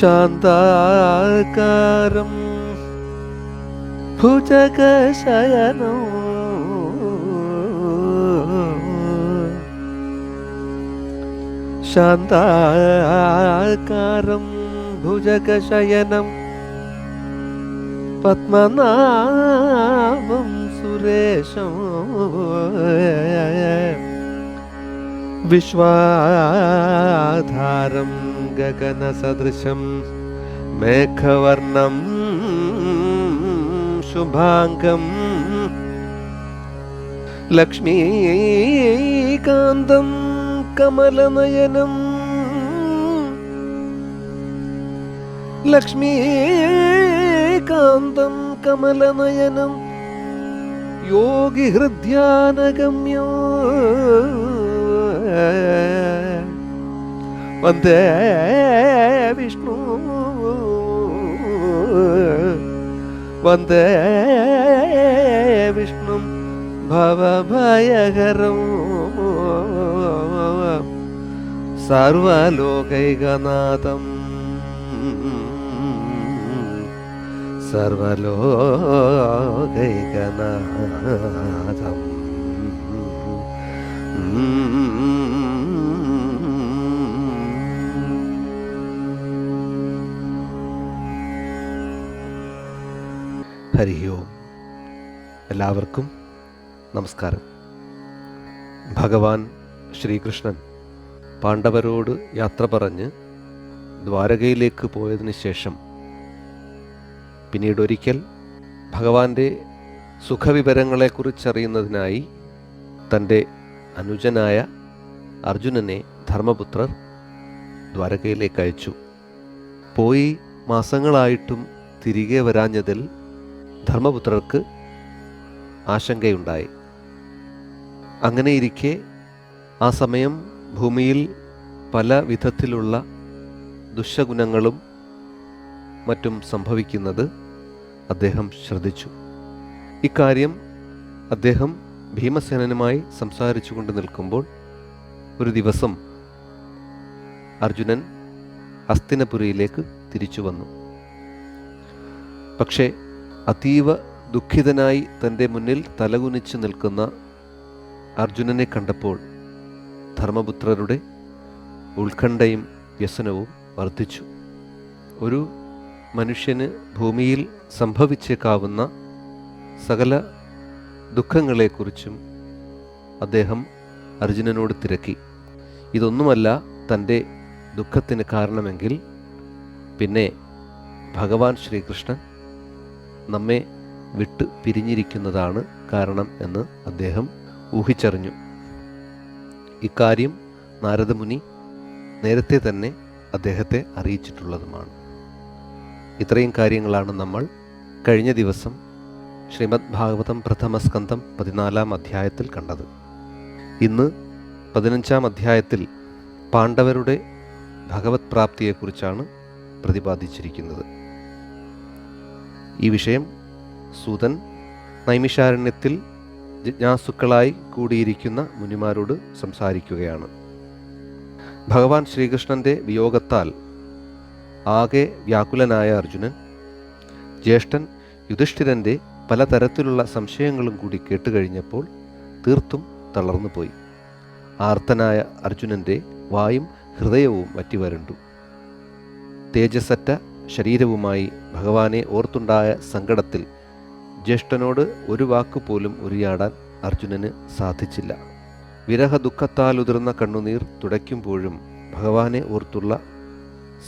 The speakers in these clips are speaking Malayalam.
ശാന്താകാരം. ഭുജകശയനോ. ശാന്താകാരം ഭുജകശയനം. പത്മനാഭം സുരേശം. വിശ്വാധാരം. ഗഗനസദൃശം മേഘവർണം ശുഭാംഗം ലക്ഷ്മീകാന്തം കമലനയനം ലക്ഷ്മീകാന്തം കമലനയനം യോഗിഹൃദ്യാനഗമ്യോ വന്ദേ വിഷ്ണു. വന്ദേ വിഷ്ണു ഭവഭയകരം. സർവലോകൈകനാഥം. സർവലോകൈകനാഥം. ഹരി ഓം എല്ലാവർക്കും നമസ്കാരം. ഭഗവാൻ ശ്രീകൃഷ്ണൻ പാണ്ഡവരോട് യാത്ര പറഞ്ഞ് ദ്വാരകയിലേക്ക് പോയതിനു ശേഷം പിന്നീട് ഒരിക്കൽ ഭഗവാന്റെ സുഖവിവരങ്ങളെക്കുറിച്ചറിയുന്നതിനായി തന്റെ അനുജനായ അർജുനനെ ധർമ്മപുത്രർ ദ്വാരകയിലേക്ക് അയച്ചു. പോയി മാസങ്ങളായിട്ടും തിരികെ വരാഞ്ഞതിൽ ധർമ്മപുത്രർക്ക് ആശങ്കയുണ്ടായി. അങ്ങനെയിരിക്കെ ആ സമയം ഭൂമിയിൽ പല വിധത്തിലുള്ള ദുശഗുണങ്ങളും മറ്റും സംഭവിക്കുന്നത് അദ്ദേഹം ശ്രദ്ധിച്ചു. ഇക്കാര്യം അദ്ദേഹം ഭീമസേനനുമായി സംസാരിച്ചു കൊണ്ട് നിൽക്കുമ്പോൾ ഒരു ദിവസം അർജുനൻ അസ്തിനപുരിയിലേക്ക് തിരിച്ചു വന്നു. പക്ഷേ അതീവ ദുഃഖിതനായി തന്റെ മുന്നിൽ തലകുനിച്ച് നിൽക്കുന്ന അർജുനനെ കണ്ടപ്പോൾ ധർമ്മപുത്രരുടെ ഉത്കണ്ഠയും വ്യസനവും വർദ്ധിച്ചു. ഒരു മനുഷ്യന് ഭൂമിയിൽ സംഭവിച്ചേക്കാവുന്ന സകല ദുഃഖങ്ങളെക്കുറിച്ചും അദ്ദേഹം അർജുനനോട് തിരക്കി. ഇതൊന്നുമല്ല തന്റെ ദുഃഖത്തിന് കാരണമെങ്കിൽ പിന്നെ ഭഗവാൻ ശ്രീകൃഷ്ണൻ നമ്മെ വിട്ട് പിരിഞ്ഞിരിക്കുന്നതാണ് കാരണം എന്ന് അദ്ദേഹം ഊഹിച്ചറിഞ്ഞു. ഇക്കാര്യം നാരദമുനി നേരത്തെ തന്നെ അദ്ദേഹത്തെ അറിയിച്ചിട്ടുള്ളതുമാണ്. ഇത്രയും കാര്യങ്ങളാണ് നമ്മൾ കഴിഞ്ഞ ദിവസം ശ്രീമദ് ഭാഗവതം പ്രഥമസ്കന്ധം പതിനാലാം അധ്യായത്തിൽ കണ്ടത്. ഇന്ന് പതിനഞ്ചാം അധ്യായത്തിൽ പാണ്ഡവരുടെ ഭഗവത് പ്രാപ്തിയെക്കുറിച്ചാണ് പ്രതിപാദിച്ചിരിക്കുന്നത്. ഈ വിഷയം സൂതൻ നൈമിഷാരണ്യത്തിൽ ജിജ്ഞാസുക്കളായി കൂടിയിരിക്കുന്ന മുനിമാരോട് സംസാരിക്കുകയാണ്. ഭഗവാൻ ശ്രീകൃഷ്ണന്റെ വിയോഗത്താൽ ആകെ വ്യാകുലനായ അർജുനൻ ജ്യേഷ്ഠൻ യുധിഷ്ഠിരന്റെ പലതരത്തിലുള്ള സംശയങ്ങളും കൂടി കേട്ടുകഴിഞ്ഞപ്പോൾ തീർത്തും തളർന്നുപോയി ആർത്തനായ അർജുനന്റെ വായും ഹൃദയവും വറ്റിവരണ്ടു. തേജസ്സറ്റ ശരീരവുമായി ഭഗവാനെ ഓർത്തുണ്ടായ സങ്കടത്തിൽ ജ്യേഷ്ഠനോട് ഒരു വാക്കുപോലും ഉരിയാടാൻ അർജുനന് സാധിച്ചില്ല. വിരഹ ദുഃഖത്താൽ ഉതിർന്ന കണ്ണുനീർ തുടയ്ക്കുമ്പോഴും ഭഗവാനെ ഓർത്തുള്ള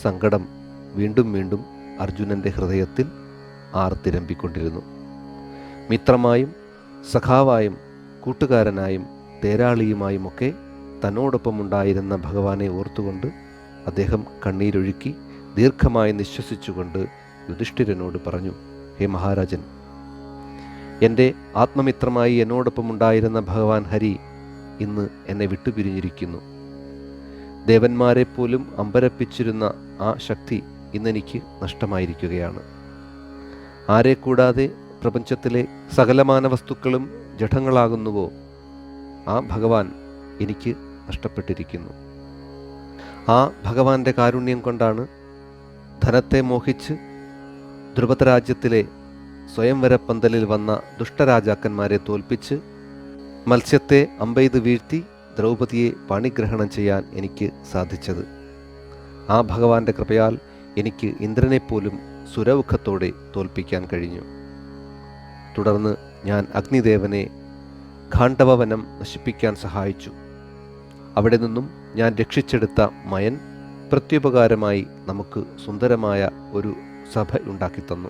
സങ്കടം വീണ്ടും വീണ്ടും അർജുനന്റെ ഹൃദയത്തിൽ ആർത്തിരമ്പിക്കൊണ്ടിരുന്നു. മിത്രമായും സഖാവായും കൂട്ടുകാരനായും തേരാളിയുമായുമൊക്കെ തന്നോടൊപ്പമുണ്ടായിരുന്ന ഭഗവാനെ ഓർത്തുകൊണ്ട് അദ്ദേഹം കണ്ണീരൊഴുക്കി ദീർഘമായി നിശ്വസിച്ചുകൊണ്ട് യുധിഷ്ഠിരനോട് പറഞ്ഞു ഹേ മഹാരാജൻ എന്റെ ആത്മമിത്രമായി എന്നോടൊപ്പം ഉണ്ടായിരുന്ന ഭഗവാൻ ഹരി ഇന്ന് എന്നെ വിട്ടുപിരിഞ്ഞിരിക്കുന്നു. ദേവന്മാരെ പോലും അമ്പരപ്പിച്ചിരുന്ന ആ ശക്തി ഇന്നെനിക്ക് നഷ്ടമായിരിക്കുകയാണ്. ആരെ കൂടാതെ പ്രപഞ്ചത്തിലെ സകലമാന വസ്തുക്കളും ജഡങ്ങളാകുന്നുവോ ആ ഭഗവാൻ എനിക്ക് നഷ്ടപ്പെട്ടിരിക്കുന്നു. ആ ഭഗവാന്റെ കാരുണ്യം കൊണ്ടാണ് ധനത്തെ മോഹിച്ച് ധ്രുപദരാജ്യത്തിലെ സ്വയംവര പന്തലിൽ വന്ന ദുഷ്ടരാജാക്കന്മാരെ തോൽപ്പിച്ച് മത്സ്യത്തെ അമ്പെയ്ത് വീഴ്ത്തി ദ്രൗപതിയെ പണിഗ്രഹണം ചെയ്യാൻ എനിക്ക് സാധിച്ചത്. ആ ഭഗവാന്റെ കൃപയാൽ എനിക്ക് ഇന്ദ്രനെപ്പോലും സുരൗഖത്തോടെ തോൽപ്പിക്കാൻ കഴിഞ്ഞു. തുടർന്ന് ഞാൻ അഗ്നിദേവനെ ഖാണ്ഡവവനം നശിപ്പിക്കാൻ സഹായിച്ചു. അവിടെ നിന്നും ഞാൻ രക്ഷിച്ചെടുത്ത മയൻ പ്രത്യുപകാരമായി നമുക്ക് സുന്ദരമായ ഒരു സഭ ഉണ്ടാക്കി തന്നു.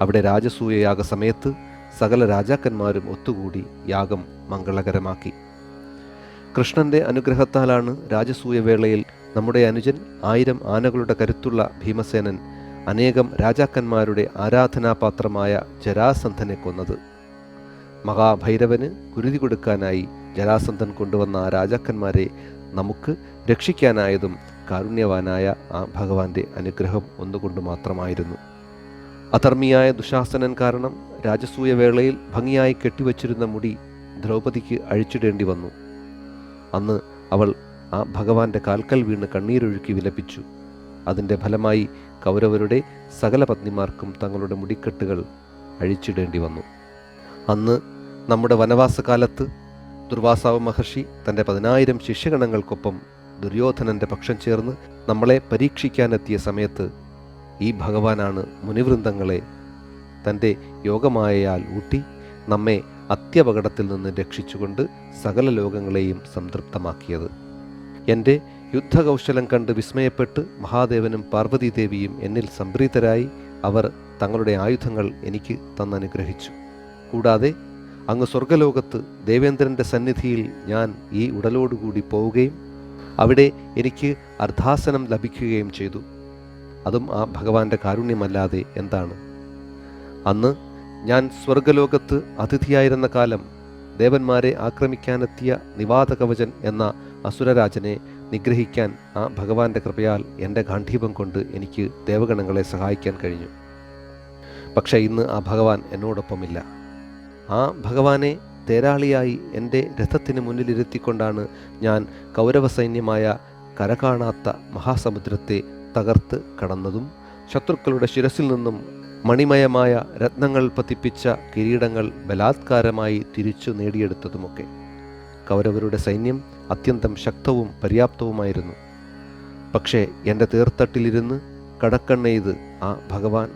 അവിടെ രാജസൂയ യാഗ സമയത്ത് സകല രാജാക്കന്മാരും ഒത്തുകൂടി യാഗം മംഗളകരമാക്കി. കൃഷ്ണന്റെ അനുഗ്രഹത്താലാണ് രാജസൂയ വേളയിൽ നമ്മുടെ അനുജൻ ആയിരം ആനകളുടെ കരുത്തുള്ള ഭീമസേനൻ അനേകം രാജാക്കന്മാരുടെ ആരാധനാപാത്രമായ ജരാസന്ധനെ കൊന്നത്. മഹാഭൈരവന് കുരുതി കൊടുക്കാനായി ജരാസന്ധൻ കൊണ്ടുവന്ന ആ രാജാക്കന്മാരെ നമുക്ക് രക്ഷിക്കാനായതും കാരുണ്യവാനായ ആ ഭഗവാന്റെ അനുഗ്രഹം ഒന്നുകൊണ്ട് മാത്രമായിരുന്നു. അധർമ്മിയായ ദുശാസനൻ കാരണം രാജസൂയ വേളയിൽ ഭംഗിയായി കെട്ടിവച്ചിരുന്ന മുടി ദ്രൗപദിക്ക് അഴിച്ചിടേണ്ടി വന്നു. അന്ന് അവൾ ആ ഭഗവാന്റെ കാൽക്കൽ വീണ് കണ്ണീരൊഴുക്കി വിലപിച്ചു. അതിന്റെ ഫലമായി കൗരവരുടെ സകല പത്നിമാർക്കും തങ്ങളുടെ മുടിക്കെട്ടുകൾ അഴിച്ചിടേണ്ടി വന്നു. അന്ന് നമ്മുടെ വനവാസകാലത്ത് ദുർവാസാവ് മഹർഷി തന്റെ പതിനായിരം ശിഷ്യഗണങ്ങൾക്കൊപ്പം ദുര്യോധനന്റെ പക്ഷം ചേർന്ന് നമ്മളെ പരീക്ഷിക്കാനെത്തിയ സമയത്ത് ഈ ഭഗവാനാണ് മുനിവൃന്ദങ്ങളെ തന്റെ യോഗമായയാൽ ഊട്ടി നമ്മെ അത്യപകടത്തിൽ നിന്ന് രക്ഷിച്ചുകൊണ്ട് സകല ലോകങ്ങളെയും സംതൃപ്തമാക്കിയത്. എന്റെ യുദ്ധകൗശലം കണ്ട് വിസ്മയപ്പെട്ട് മഹാദേവനും പാർവതീദേവിയും എന്നിൽ സംപ്രീതരായി അവർ തങ്ങളുടെ ആയുധങ്ങൾ എനിക്ക് തന്നനുഗ്രഹിച്ചു. കൂടാതെ അങ്ങ് സ്വർഗലോകത്ത് ദേവേന്ദ്രന്റെ സന്നിധിയിൽ ഞാൻ ഈ ഉടലോടുകൂടി പോവുകയും അവിടെ എനിക്ക് അർദ്ധാസനം ലഭിക്കുകയും ചെയ്തു. അതും ആ ഭഗവാന്റെ കാരുണ്യമല്ലാതെ എന്താണ്? അന്ന് ഞാൻ സ്വർഗലോകത്ത് അതിഥിയായിരുന്ന കാലം ദേവന്മാരെ ആക്രമിക്കാനെത്തിയ നിവാതകവചൻ എന്ന അസുരരാജനെ നിഗ്രഹിക്കാൻ ആ ഭഗവാന്റെ കൃപയാൽ എന്റെ ഗാന്ധീപം കൊണ്ട് എനിക്ക് ദേവഗണങ്ങളെ സഹായിക്കാൻ കഴിഞ്ഞു. പക്ഷേ ഇന്ന് ആ ഭഗവാൻ എന്നോടൊപ്പമില്ല. ആ ഭഗവാനെ തേരാളിയായി എന്റെ രഥത്തിന് മുന്നിലിരുത്തിക്കൊണ്ടാണ് ഞാൻ കൗരവസൈന്യമായ കരകാണാത്ത മഹാസമുദ്രത്തെ തകർത്ത് കടന്നതും ശത്രുക്കളുടെ ശിരസിൽ നിന്നും മണിമയമായ രത്നങ്ങൾ പതിപ്പിച്ച കിരീടങ്ങൾ ബലാത്കാരമായി തിരിച്ചു നേടിയെടുത്തതുമൊക്കെ. കൗരവരുടെ സൈന്യം അത്യന്തം ശക്തവും പര്യാപ്തവുമായിരുന്നു. പക്ഷേ എന്റെ തീർത്തട്ടിലിരുന്ന് കടക്കണ്ണെയ്ത് ആ ഭഗവാൻ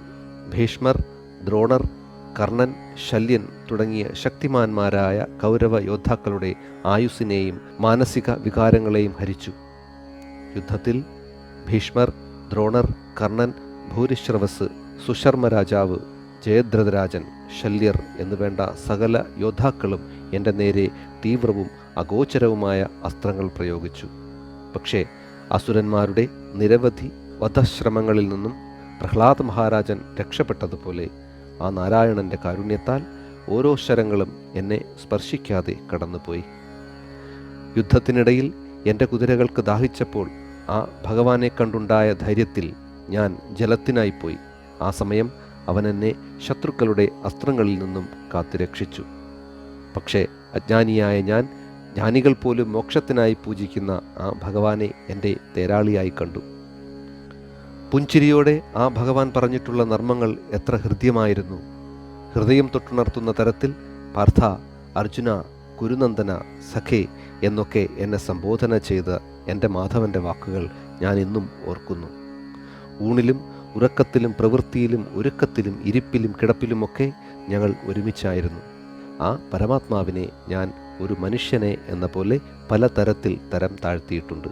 ഭീഷ്മർ ദ്രോണർ കർണൻ ശല്യൻ തുടങ്ങിയ ശക്തിമാന്മാരായ കൗരവ യോദ്ധാക്കളുടെ ആയുസ്സിനെയും മാനസിക വികാരങ്ങളെയും ഹരിച്ചു. യുദ്ധത്തിൽ ഭീഷ്മർ ദ്രോണർ കർണൻ ഭൂരിശ്രവസ് സുശർമ്മ രാജാവ് ജയദ്രഥരാജൻ ശല്യർ എന്നുവേണ്ട സകല യോദ്ധാക്കളും എന്റെ നേരെ തീവ്രവും അഗോചരവുമായ അസ്ത്രങ്ങൾ പ്രയോഗിച്ചു. പക്ഷേ അസുരന്മാരുടെ നിരവധി വധശ്രമങ്ങളിൽ നിന്നും പ്രഹ്ലാദ് മഹാരാജൻ രക്ഷപ്പെട്ടതുപോലെ ആ നാരായണന്റെ കാരുണ്യത്താൽ ഓരോ ശരങ്ങളും എന്നെ സ്പർശിക്കാതെ കടന്നുപോയി. യുദ്ധത്തിനിടയിൽ എന്റെ കുതിരകൾക്ക് ദാഹിച്ചപ്പോൾ ആ ഭഗവാനെ കണ്ടുണ്ടായ ധൈര്യത്തിൽ ഞാൻ ജലത്തിനായി പോയി. ആ സമയം അവൻ എന്നെ ശത്രുക്കളുടെ അസ്ത്രങ്ങളിൽ നിന്നും കാത്തുരക്ഷിച്ചു പക്ഷേ അജ്ഞാനിയായ ഞാൻ ജ്ഞാനികൾ പോലും മോക്ഷത്തിനായി പൂജിക്കുന്ന ആ ഭഗവാനെ എന്റെ തേരാളിയായി കണ്ടു. പുഞ്ചിരിയോടെ ആ ഭഗവാൻ പറഞ്ഞിട്ടുള്ള നർമ്മങ്ങൾ എത്ര ഹൃദ്യമായിരുന്നു. ഹൃദയം തൊട്ടുണർത്തുന്ന തരത്തിൽ പാർത്ഥ അർജുന കുരുനന്ദന സഖേ എന്നൊക്കെ എന്നെ സംബോധന ചെയ്ത എന്റെ മാധവന്റെ വാക്കുകൾ ഞാൻ ഇന്നും ഓർക്കുന്നു. ഊണിലും ഉറക്കത്തിലും പ്രവൃത്തിയിലും ഒരുക്കത്തിലും ഇരിപ്പിലും കിടപ്പിലുമൊക്കെ ഞങ്ങൾ ഒരുമിച്ചായിരുന്നു. ആ പരമാത്മാവിനെ ഞാൻ ഒരു മനുഷ്യനെ എന്ന പോലെ പല തരത്തിൽ തരം താഴ്ത്തിയിട്ടുണ്ട്.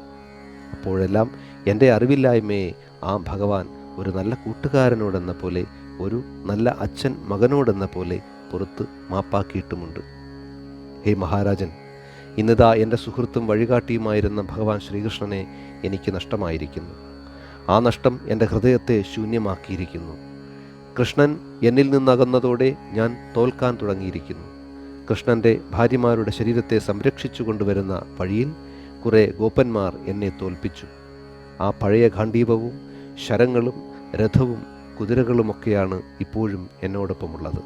അപ്പോഴെല്ലാം എന്റെ അറിവില്ലായ്മയെ ആ ഭഗവാൻ ഒരു നല്ല കൂട്ടുകാരനോടെന്ന പോലെ ഒരു നല്ല അച്ഛൻ മകനോടെന്ന പോലെ പുറത്ത് മാപ്പാക്കിയിട്ടുമുണ്ട്. ഹേ മഹാരാജൻ ഇന്നിതാ എന്റെ സുഹൃത്തും വഴികാട്ടിയുമായിരുന്ന ഭഗവാൻ ശ്രീകൃഷ്ണനെ എനിക്ക് നഷ്ടമായിരിക്കുന്നു. ആ നഷ്ടം എന്റെ ഹൃദയത്തെ ശൂന്യമാക്കിയിരിക്കുന്നു. കൃഷ്ണൻ എന്നിൽ നിന്നകന്നതോടെ ഞാൻ തോൽക്കാൻ തുടങ്ങിയിരിക്കുന്നു. കൃഷ്ണന്റെ ഭാര്യമാരുടെ ശരീരത്തെ സംരക്ഷിച്ചു കൊണ്ടുവരുന്ന വഴിയിൽ കുറേ ഗോപന്മാർ എന്നെ തോൽപ്പിച്ചു. ആ പഴയ ഗാന്ധീപവും ശരങ്ങളും രഥവും കുതിരകളുമൊക്കെയാണ് ഇപ്പോഴും എന്നോടൊപ്പമുള്ളത്.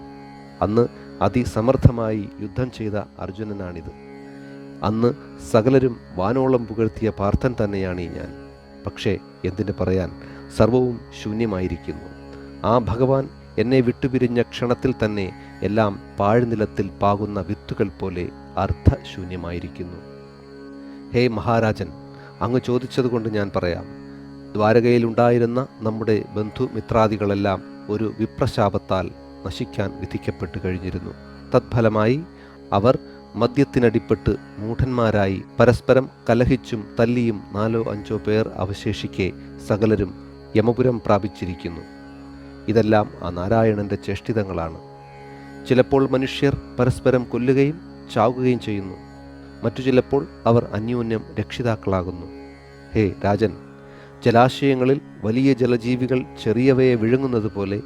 അന്ന് അതിസമർത്ഥമായി യുദ്ധം ചെയ്ത അർജുനനാണിത്. അന്ന് സകലരും വാനോളം പുകഴ്ത്തിയ പാർത്ഥൻ തന്നെയാണ് ഈ ഞാൻ. പക്ഷേ എന്തിനു പറയാൻ? സർവവും ശൂന്യമായിരിക്കുന്നു. ആ ഭഗവാൻ എന്നെ വിട്ടുപിരിഞ്ഞ ക്ഷണത്തിൽ തന്നെ എല്ലാം പാഴ്നിലത്തിൽ പാകുന്ന വിത്തുകൾ പോലെ അർത്ഥശൂന്യമായിരിക്കുന്നു ഹേ മഹാരാജൻ അങ്ങ് ചോദിച്ചതുകൊണ്ട് ഞാൻ പറയാം. ദ്വാരകയിലുണ്ടായിരുന്ന നമ്മുടെ ബന്ധുമിത്രാദികളെല്ലാം ഒരു വിപ്രശാപത്താൽ നശിക്കാൻ വിധിക്കപ്പെട്ടു കഴിഞ്ഞിരുന്നു. തത്ഫലമായി അവർ മദ്യത്തിനടിപ്പെട്ട് മൂഢന്മാരായി പരസ്പരം കലഹിച്ചും തല്ലിയും നാലോ അഞ്ചോ പേർ അവശേഷിക്കെ സകലരും യമപുരം പ്രാപിച്ചിരിക്കുന്നു. ഇതെല്ലാം ആ നാരായണന്റെ ചേഷ്ടിതങ്ങളാണ്. ചിലപ്പോൾ മനുഷ്യർ പരസ്പരം കൊല്ലുകയും ചാവുകയും ചെയ്യുന്നു. മറ്റു ചിലപ്പോൾ അവർ അന്യോന്യം രക്ഷിതാക്കളാകുന്നു. ഹേ രാജൻ ജലാശയങ്ങളിൽ വലിയ ജലജീവികൾ ചെറിയവയെ വിഴുങ്ങുന്നത് പോലെ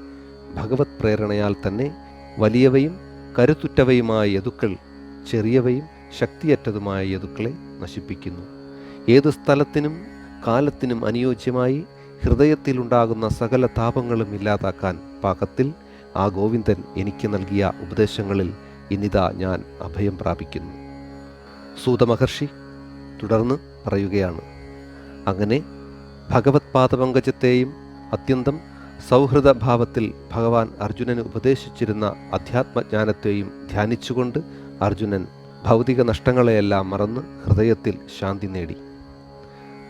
ഭഗവത് പ്രേരണയാൽ തന്നെ വലിയവയും കരുത്തുറ്റവയുമായ യതുക്കൾ ചെറിയവയും ശക്തിയറ്റതുമായ യതുക്കളെ നശിപ്പിക്കുന്നു. ഏത് സ്ഥലത്തിനും കാലത്തിനും അനുയോജ്യമായി ഹൃദയത്തിലുണ്ടാകുന്ന സകല താപങ്ങളും ഇല്ലാതാക്കാൻ പാകത്തിൽ ആ ഗോവിന്ദൻ എനിക്ക് നൽകിയ ഉപദേശങ്ങളിൽ ഇന്നിതാ ഞാൻ അഭയം പ്രാപിക്കുന്നു. സൂതമഹർഷി തുടർന്ന് പറയുകയാണ് അങ്ങനെ ഭഗവത് പാദപങ്കജത്തെയും അത്യന്തം സൗഹൃദഭാവത്തിൽ ഭഗവാൻ അർജുനന് ഉപദേശിച്ചിരുന്ന അധ്യാത്മജ്ഞാനത്തെയും ധ്യാനിച്ചുകൊണ്ട് അർജുനൻ ഭൗതിക നഷ്ടങ്ങളെയെല്ലാം മറന്ന് ഹൃദയത്തിൽ ശാന്തി നേടി.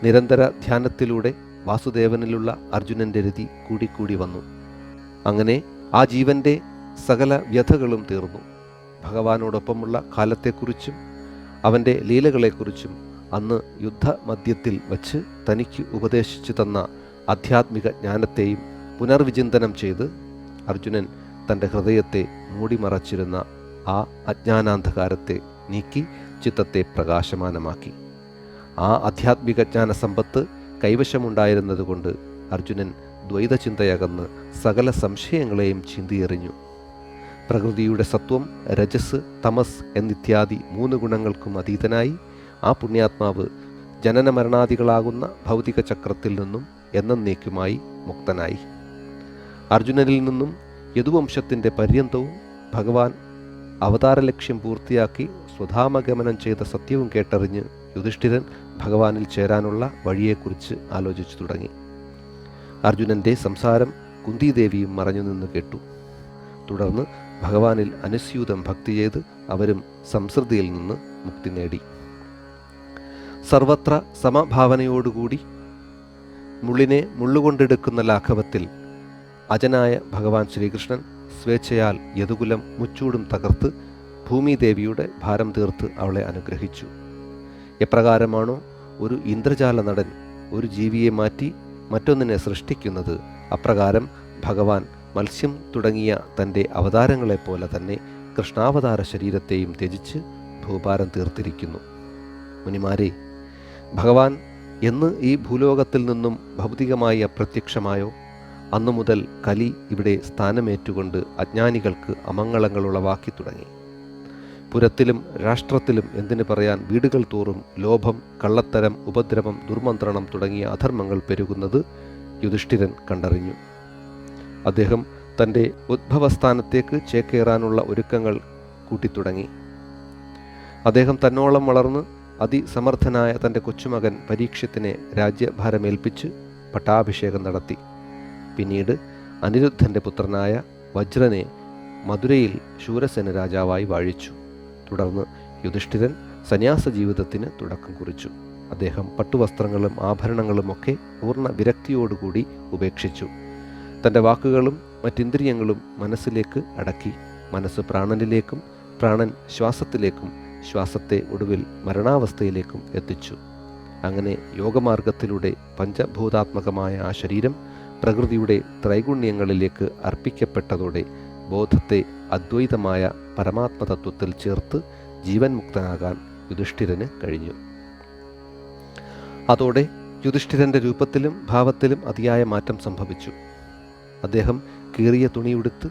നിരന്തര ധ്യാനത്തിലൂടെ വാസുദേവനിലുള്ള അർജുനന്റെ രതി കൂടിക്കൂടി വന്നു. അങ്ങനെ ആ ജീവന്റെ സകല വ്യഥകളും തീർന്നു. ഭഗവാനോടൊപ്പമുള്ള കാലത്തെക്കുറിച്ചും അവന്റെ ലീലകളെക്കുറിച്ചും അന്ന് യുദ്ധമധ്യത്തിൽ വച്ച് തനിക്ക് ഉപദേശിച്ചു തന്ന ആധ്യാത്മിക ജ്ഞാനത്തെയും പുനർവിചിന്തനം ചെയ്ത് അർജുനൻ തന്റെ ഹൃദയത്തെ മൂടിമറച്ചിരുന്ന ആ അജ്ഞാനാന്ധകാരത്തെ നീക്കി ചിത്തത്തെ പ്രകാശമാനമാക്കി. ആ ആധ്യാത്മിക ജ്ഞാന സമ്പത്ത് കൈവശമുണ്ടായിരുന്നതുകൊണ്ട് അർജുനൻ ദ്വൈതചിന്തയകന്ന് സകല സംശയങ്ങളെയും ചിന്തിയെറിഞ്ഞു. പ്രകൃതിയുടെ സത്വം രജസ് തമസ് എന്നിത്യാദി മൂന്ന് ഗുണങ്ങൾക്കും അതീതനായി ആ പുണ്യാത്മാവ് ജനന മരണാദികളാകുന്ന ഭൗതിക ചക്രത്തിൽ നിന്നും എന്നേക്കുമായി മുക്തനായി. അർജുനനിൽ നിന്നും യദുവംശത്തിന്റെ പര്യന്തവും ഭഗവാൻ അവതാര ലക്ഷ്യം പൂർത്തിയാക്കി സ്വധാമഗമനം ചെയ്ത സത്യവും കേട്ടറിഞ്ഞ് യുധിഷ്ഠിരൻ ഭഗവാനിൽ ചേരാനുള്ള വഴിയെക്കുറിച്ച് ആലോചിച്ചു തുടങ്ങി. അർജുനന്റെ സംസാരം കുന്തിദേവിയും മറഞ്ഞു നിന്ന് കേട്ടു. തുടർന്ന് ഭഗവാനിൽ അനുസ്യൂതം ഭക്തി ചെയ്ത് അവരും സംസൃതിയിൽ നിന്ന് മുക്തി നേടി. സർവത്ര സമഭാവനയോടുകൂടി മുള്ളിനെ മുള്ളുകൊണ്ടെടുക്കുന്ന ലാഘവത്തിൽ അജനായ ഭഗവാൻ ശ്രീകൃഷ്ണൻ സ്വേച്ഛയാൽ യദുകുലം മുച്ചൂടും തകർത്ത് ഭൂമിദേവിയുടെ ഭാരം തീർത്ത് അവളെ അനുഗ്രഹിച്ചു. എപ്രകാരമാണോ ഒരു ഇന്ദ്രജാല നടൻ ഒരു ജീവിയെ മാറ്റി മറ്റൊന്നിനെ സൃഷ്ടിക്കുന്നത് അപ്രകാരം ഭഗവാൻ മത്സ്യം തുടങ്ങിയ തന്റെ അവതാരങ്ങളെപ്പോലെ തന്നെ കൃഷ്ണാവതാര ശരീരത്തെയും ത്യജിച്ച് ഭൂഭാരം തീർത്തിരിക്കുന്നു. മുനിമാരെ ഭഗവാൻ എന്ന് ഈ ഭൂലോകത്തിൽ നിന്നും ഭൗതികമായി അപ്രത്യക്ഷമായോ? അന്നു മുതൽ കലി ഇവിടെ സ്ഥാനമേറ്റുകൊണ്ട് അജ്ഞാനികൾക്ക് അമംഗളങ്ങൾ ഉളവാക്കി തുടങ്ങി. പുരത്തിലും രാഷ്ട്രത്തിലും എന്തിനു പറയാൻ വീടുകൾ തോറും ലോഭം കള്ളത്തരം ഉപദ്രവം ദുർമന്ത്രണം തുടങ്ങിയ അധർമ്മങ്ങൾ പെരുകുന്നത് യുധിഷ്ഠിരൻ കണ്ടറിഞ്ഞു. അദ്ദേഹം തന്റെ ഉദ്ഭവസ്ഥാനത്തേക്ക് ചേക്കേറാനുള്ള ഒരുക്കങ്ങൾ കൂട്ടിത്തുടങ്ങി. അദ്ദേഹം തന്നോളം വളർന്ന് അതിസമർത്ഥനായ തന്റെ കൊച്ചുമകൻ പരീക്ഷത്തിനെ രാജ്യഭാരമേൽപ്പിച്ച് പട്ടാഭിഷേകം നടത്തി. പിന്നീട് അനിരുദ്ധന്റെ പുത്രനായ വജ്രനെ മധുരയിൽ ശൂരസേന രാജാവായി വാഴിച്ചു. തുടർന്ന് യുധിഷ്ഠിരൻ സന്യാസ ജീവിതത്തിന് തുടക്കം കുറിച്ചു. അദ്ദേഹം പട്ടുവസ്ത്രങ്ങളും ആഭരണങ്ങളുമൊക്കെ പൂർണ വിരക്തിയോടുകൂടി ഉപേക്ഷിച്ചു. തന്റെ വാക്കുകളും മറ്റിന്ദ്രിയങ്ങളും മനസ്സിലേക്ക് അടക്കി. മനസ്സ് പ്രാണനിലേക്കും പ്രാണൻ ശ്വാസത്തിലേക്കും ശ്വാസത്തെ ഒടുവിൽ മരണാവസ്ഥയിലേക്കും എത്തിച്ചു. അങ്ങനെ യോഗമാർഗത്തിലൂടെ പഞ്ചഭൂതാത്മകമായ ആ ശരീരം പ്രകൃതിയുടെ ത്രൈഗുണ്യങ്ങളിലേക്ക് അർപ്പിക്കപ്പെട്ടതോടെ ബോധത്തെ അദ്വൈതമായ പരമാത്മതത്വത്തിൽ ചേർത്ത് ജീവൻ മുക്തനാകാൻ യുധിഷ്ഠിരന് കഴിഞ്ഞു. അതോടെ യുധിഷ്ഠിരന്റെ രൂപത്തിലും ഭാവത്തിലും അതിയായ മാറ്റം സംഭവിച്ചു. അദ്ദേഹം കീറിയ തുണിയുടുത്ത്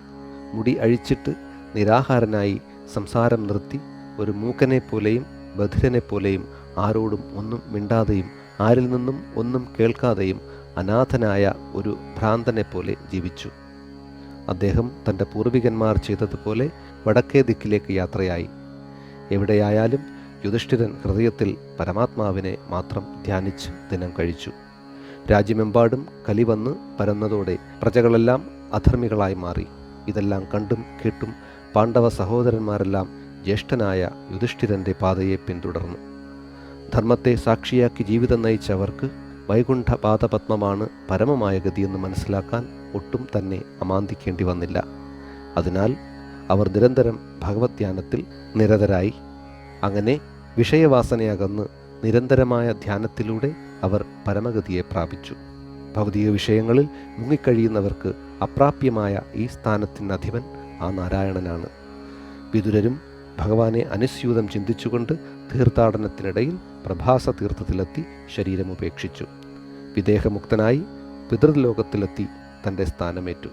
മുടി അഴിച്ചിട്ട് നിരാഹാരനായി സംസാരം നിർത്തി ഒരു മൂക്കനെ പോലെയും ബധിരനെ പോലെയും ആരോടും ഒന്നും മിണ്ടാതെയും ആരിൽ നിന്നും ഒന്നും കേൾക്കാതെയും അനാഥനായ ഒരു ഭ്രാന്തനെ പോലെ ജീവിച്ചു. അദ്ദേഹം തന്റെ പൂർവികന്മാർ ചെയ്തതുപോലെ വടക്കേ ദിക്കിലേക്ക് യാത്രയായി. എവിടെയായാലും യുധിഷ്ഠിരൻ ഹൃദയത്തിൽ പരമാത്മാവിനെ മാത്രം ധ്യാനിച്ച് ദിനം കഴിച്ചു. രാജ്യമെമ്പാടും കലി വന്ന് പരന്നതോടെ പ്രജകളെല്ലാം അധർമ്മികളായി മാറി. ഇതെല്ലാം കണ്ടും കേട്ടും പാണ്ഡവ സഹോദരന്മാരെല്ലാം ജ്യേഷ്ഠനായ യുധിഷ്ഠിരന്റെ പാതയെ പിന്തുടർന്നു. ധർമ്മത്തെ സാക്ഷിയാക്കി ജീവിതം നയിച്ചവർക്ക് വൈകുണ്ഠ പാദപത്മമാണ് പരമമായ ഗതിയെന്ന് മനസ്സിലാക്കാൻ ഒട്ടും തന്നെ അമാന്തിക്കേണ്ടി വന്നില്ല. അതിനാൽ അവർ നിരന്തരം ഭഗവത് ധ്യാനത്തിൽ നിരതരായി. അങ്ങനെ വിഷയവാസനയകന്ന് നിരന്തരമായ ധ്യാനത്തിലൂടെ അവർ പരമഗതിയെ പ്രാപിച്ചു. ഭൗതിക വിഷയങ്ങളിൽ മുങ്ങിക്കഴിയുന്നവർക്ക് അപ്രാപ്യമായ ഈ സ്ഥാനത്തിന് അധിപൻ ആ നാരായണനാണ്. വിതുരരും ഭഗവാനെ അനുസ്യൂതം ചിന്തിച്ചുകൊണ്ട് തീർത്ഥാടനത്തിനിടയിൽ പ്രഭാസ തീർത്ഥത്തിലെത്തി ശരീരം ഉപേക്ഷിച്ചു വിദേഹമുക്തനായി പിതൃലോകത്തിലെത്തി തന്റെ സ്ഥാനമേറ്റു.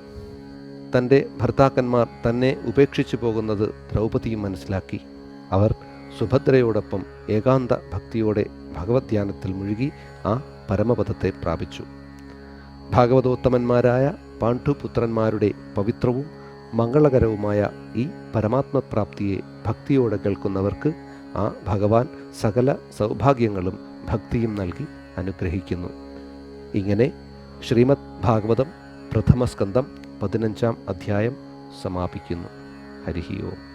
തന്റെ ഭർത്താക്കന്മാർ തന്നെ ഉപേക്ഷിച്ചു പോകുന്നത് ദ്രൗപദിയും മനസ്സിലാക്കി. അവർ സുഭദ്രയോടൊപ്പം ഏകാന്ത ഭക്തിയോടെ ഭഗവത് ധ്യാനത്തിൽ മുഴുകി ആ പരമപദത്തെ പ്രാപിച്ചു. ഭാഗവതോത്തമന്മാരായ പാണ്ഡുപുത്രന്മാരുടെ പവിത്രവും മംഗളകരവുമായ ഈ പരമാത്മപ്രാപ്തിയെ ഭക്തിയോടെ കേൾക്കുന്നവർക്ക് ആ ഭഗവാൻ സകല സൗഭാഗ്യങ്ങളും ഭക്തിയും നൽകി അനുഗ്രഹിക്കുന്നു. ഇങ്ങനെ ശ്രീമദ് ഭാഗവതം പ്രഥമസ്കന്ധം പതിനഞ്ചാം അധ്യായം സമാപിക്കുന്നു. ഹരിഹി ഓം.